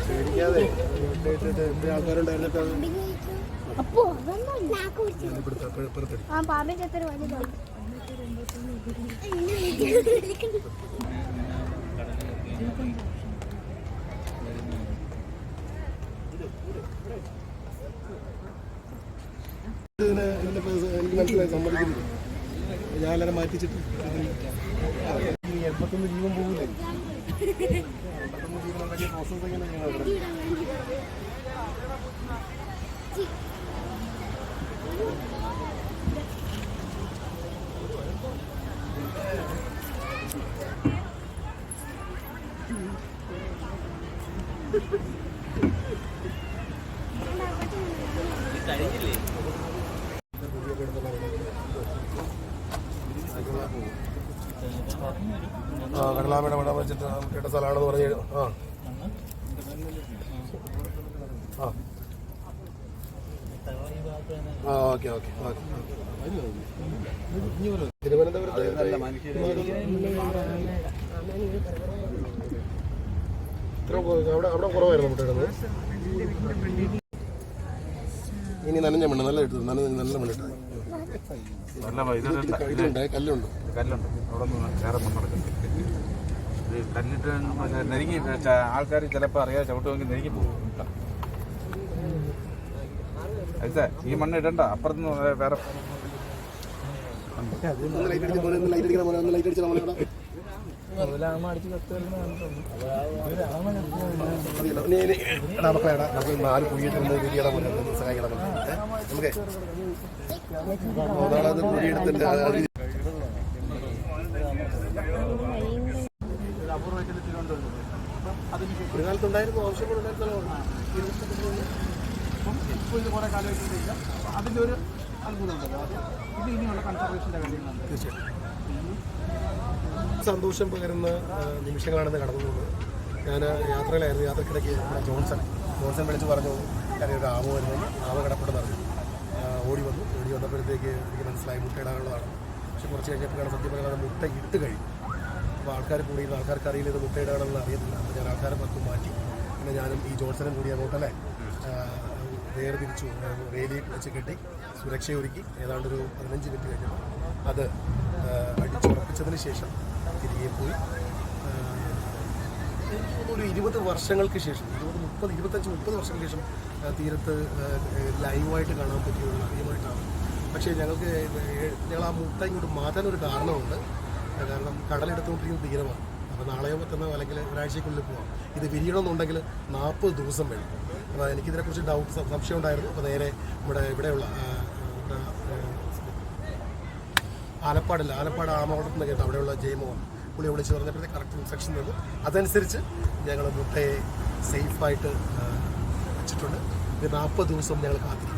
പേടിക്കാതെ അപ്പോ. ആ എനിക്ക് മനസ്സിലായി സമ്മതിക്കുന്നു എല്ലാവരും മാറ്റിച്ചിട്ട് ഈ എൺപത്തൊന്ന് ജീവൻ പോകില്ലേ എൺപത്തൊന്ന് ജീവൻ ഉണ്ടെങ്കിൽ പ്രോസസ് എങ്ങനെ ചെയ്യണം ഇവിടെ? ആ കടലാമയുടെ മട വെച്ചിട്ട് കേട്ട സ്ഥലമാണെന്ന് പറഞ്ഞ് ആ. ആ. ആ ഓക്കെ ഓക്കെ ഓക്കെ. തിരുവനന്തപുരത്ത് ഇനി നനഞ്ഞ മണ്ണ് നല്ല എടുത്തു നല്ല നല്ല മണ്ണിട്ടു ഇതുണ്ട് വൈദ്യുതി കല്ലുണ്ട്? കല്ലുണ്ട്. അവിടെ നിന്ന് വേറെ മണ്ണെടുക്കുന്നത് ഇത് കല്ലിട്ട് നെരുങ്ങി ആൾക്കാർ ചിലപ്പോൾ അറിയാതെ ചവിട്ടുമെങ്കിൽ നെരുങ്ങി പോകും. അതെ ഈ മണ്ണ് ഇടണ്ട. അപ്പുറത്തുനിന്ന് വേറെ നമുക്ക് നാല് കുഴിയിട്ട് ഒന്ന് വിരിയണം പോലെ ഒന്ന് സഹായിക്കണം. നമുക്ക്. ഒരു കാലത്തുണ്ടായിരുന്നു ആവശ്യങ്ങളുണ്ടായിരുന്നല്ലോ ഇപ്പോൾ ഇത് കുറേ കാലമായിട്ടില്ല അതിന്റെ ഒരു അത്ഭുതമുണ്ടല്ലോ അത് ഇത് ഇനിയുള്ള കൺസർവേഷന്റെ കാര്യങ്ങളാണ് തീർച്ചയായിട്ടും. സന്തോഷം പകരുന്ന നിമിഷങ്ങളാണെന്ന് കടന്നു പോകുന്നത് ഞാൻ യാത്രയിലായിരുന്നു യാത്രക്കിടയ്ക്ക് ജോൺസൺ. ജോൺസൺ വിളിച്ച് പറഞ്ഞു കാര്യം ഒരു ആമ വരുന്നു ആമ ഓടി വന്നപ്പോഴത്തേക്ക് എനിക്ക് മനസ്സിലായി. മുട്ടയിടാനുള്ളതാണ്. പക്ഷെ കുറച്ച് കഴിഞ്ഞപ്പോഴാണ് സത്യം പറഞ്ഞാൽ മുട്ട ഇട്ട് കഴിഞ്ഞു. അപ്പോൾ ആൾക്കാർ കൂടി ആൾക്കാർക്ക് അറിയില്ല ഇത് മുട്ടയിടാണെന്ന് അറിയത്തില്ല. അപ്പോൾ ഞാൻ ആൾക്കാരെ പത്ത് മാറ്റി. പിന്നെ ഞാനും ഈ ജോൺസനും കൂടി അങ്ങോട്ടല്ലേ വേർതിരിച്ചു. വേലി വെച്ച് കെട്ടി സുരക്ഷയൊരുക്കി. ഏതാണ്ട് ഒരു പതിനഞ്ച് മിനിറ്റ് കഴിഞ്ഞു അത് അടിച്ചുറപ്പിച്ചതിന് ശേഷം തിരികെ പോയി. ഒരു ഇരുപത് വർഷങ്ങൾക്ക് ശേഷം ഇരുപത് മുപ്പത് ഇരുപത്തഞ്ച് മുപ്പത് വർഷങ്ങൾക്ക് ശേഷം തീരത്ത് ലൈവായിട്ട് കാണാൻ പറ്റിയുള്ള ആദ്യമായിട്ടാണ് പക്ഷേ ഞങ്ങൾക്ക് ഞങ്ങൾ ആ മുട്ട ഇങ്ങോട്ട് മാറ്റാൻ ഒരു കാരണമുണ്ട്. കാരണം കടലെടുത്തുകൊണ്ടിരിക്കുന്ന തീരമാണ് അപ്പോൾ നാളെയോ പറ്റുന്നോ അല്ലെങ്കിൽ ഒരാഴ്ചയ്ക്കുള്ളിൽ പോവാം. ഇത് വിരിയണമെന്നുണ്ടെങ്കിൽ നാൽപ്പത് ദിവസം വേണം. അപ്പോൾ എനിക്കിതിനെക്കുറിച്ച് ഡൗട്ട് സംശയം ഉണ്ടായിരുന്നു. അപ്പോൾ നേരെ നമ്മുടെ ഇവിടെയുള്ള ആലപ്പാടില്ല ആലപ്പാട് ആമവളർത്തുന്ന കേട്ടോ അവിടെയുള്ള ജയമോഹൻ. പുള്ളി വിളിച്ച് പറഞ്ഞപ്പോഴത്തെ കറക്റ്റ് ഇൻസ്ട്രക്ഷൻ തന്നു. അതനുസരിച്ച് ഞങ്ങൾ മുട്ടയെ സേഫായിട്ട് വെച്ചിട്ടുണ്ട്. നാൽപ്പത് ദിവസം ഞങ്ങൾ കാത്തിരിക്കും.